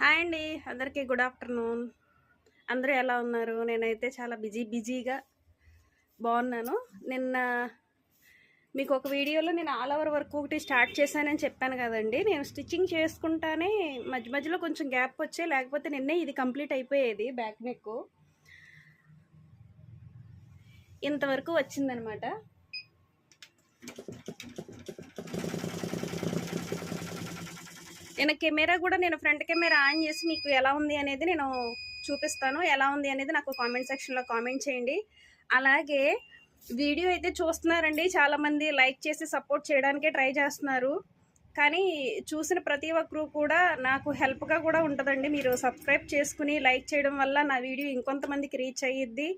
Hi అండి అందరికీ good afternoon. అందరూ ఎలా ఉన్నారు? నేనైతే చాలా బిజీ బిజీగా బాగున్నాను. నిన్న మీకు ఒక వీడియోలో నేను ఆల్ ఓవర్ వర్క్ ఒకటి స్టార్ట్ చేశానని చెప్పాను కదండి. నేను స్టిచ్చింగ్ చేసుకుంటానే మధ్య మధ్యలో కొంచెం గ్యాప్ వచ్చే లేకపోతే నిన్నే ఇది కంప్లీట్ అయిపోయేది బ్యాక్ నెక్. ఇంతవరకు వచ్చిందనమాట. నేను కెమెరా కూడా నేను ఫ్రంట్ కెమెరా ఆన్ చేసి మీకు ఎలా ఉంది అనేది నేను చూపిస్తాను. ఎలా ఉంది అనేది నాకు కామెంట్ సెక్షన్లో కామెంట్ చేయండి. అలాగే వీడియో అయితే చూస్తున్నారండి. చాలామంది లైక్ చేసి సపోర్ట్ చేయడానికే ట్రై చేస్తున్నారు. కానీ చూసిన ప్రతి ఒక్కరు కూడా నాకు హెల్ప్గా కూడా ఉంటుందండి. మీరు సబ్స్క్రైబ్ చేసుకుని లైక్ చేయడం వల్ల నా వీడియో ఇంకొంతమందికి రీచ్ అయ్యిద్ది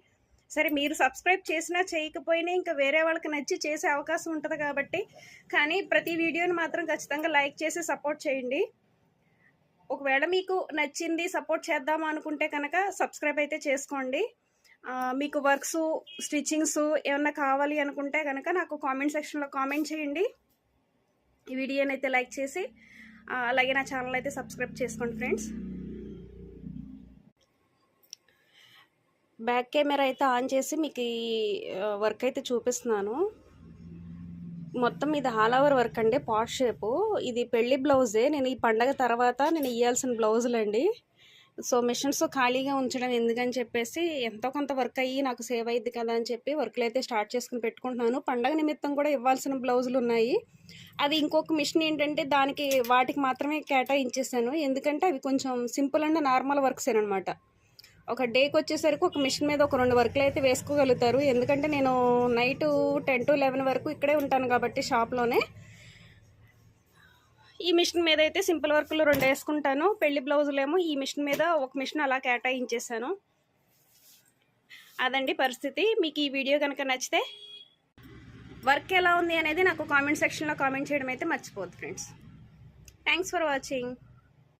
సరే మీరు సబ్స్క్రైబ్ చేసినా చేయకపోయినా ఇంకా వేరే వాళ్ళకి నచ్చి చేసే అవకాశం ఉంటుంది కాబట్టి కానీ ప్రతి వీడియోని మాత్రం ఖచ్చితంగా లైక్ చేసి సపోర్ట్ చేయండి. ఒకవేళ మీకు నచ్చింది సపోర్ట్ చేద్దాం అనుకుంటే కనుక సబ్స్క్రైబ్ అయితే చేసుకోండి. మీకు వర్క్స్ స్టిచ్చింగ్స్ ఏమన్నా కావాలి అనుకుంటే కనుక నాకు కామెంట్ సెక్షన్లో కామెంట్ చేయండి. ఈ వీడియోని అయితే లైక్ చేసి అలాగే నా ఛానల్ అయితే సబ్స్క్రైబ్ చేసుకోండి ఫ్రెండ్స్. బ్యాక్ కెమెరా అయితే ఆన్ చేసి మీకు ఈ వర్క్ అయితే చూపిస్తున్నాను. మొత్తం ఇది హాల్ ఓవర్ వర్క్ అండి పాట్ షేపు. ఇది పెళ్ళి బ్లౌజే. నేను ఈ పండగ తర్వాత నేను ఇవ్వాల్సిన బ్లౌజులండి. సో మిషన్స్ ఖాళీగా ఉంచడం ఎందుకని చెప్పేసి ఎంతో కొంత వర్క్ అయ్యి నాకు సేవ్ అయ్యింది కదా అని చెప్పి వర్క్లు అయితే స్టార్ట్ చేసుకుని పెట్టుకుంటున్నాను. పండగ నిమిత్తం కూడా ఇవ్వాల్సిన బ్లౌజులు ఉన్నాయి. అది ఇంకొక మిషన్ ఏంటంటే దానికి వాటికి మాత్రమే కేటాయించేసాను ఎందుకంటే అవి కొంచెం సింపుల్ అండ్ నార్మల్ వర్క్స్ అనమాట ఒక డేకి వచ్చేసరికి ఒక మిషన్ మీద ఒక రెండు వర్క్లు అయితే వేసుకోగలుగుతారు. ఎందుకంటే నేను నైట్ టెన్ టు లెవెన్ వరకు ఇక్కడే ఉంటాను కాబట్టి షాప్లోనే. ఈ మిషన్ మీద అయితే సింపుల్ వర్క్లు రెండు వేసుకుంటాను. పెళ్ళి బ్లౌజులేమో ఈ మిషన్ మీద ఒక మిషన్ అలా కేటాయించేసాను అదండి పరిస్థితి. మీకు ఈ వీడియో కనుక నచ్చితే వర్క్ ఎలా ఉంది అనేది నాకు కామెంట్ సెక్షన్లో కామెంట్ చేయడం అయితే మర్చిపోద్దు ఫ్రెండ్స్. Thanks for watching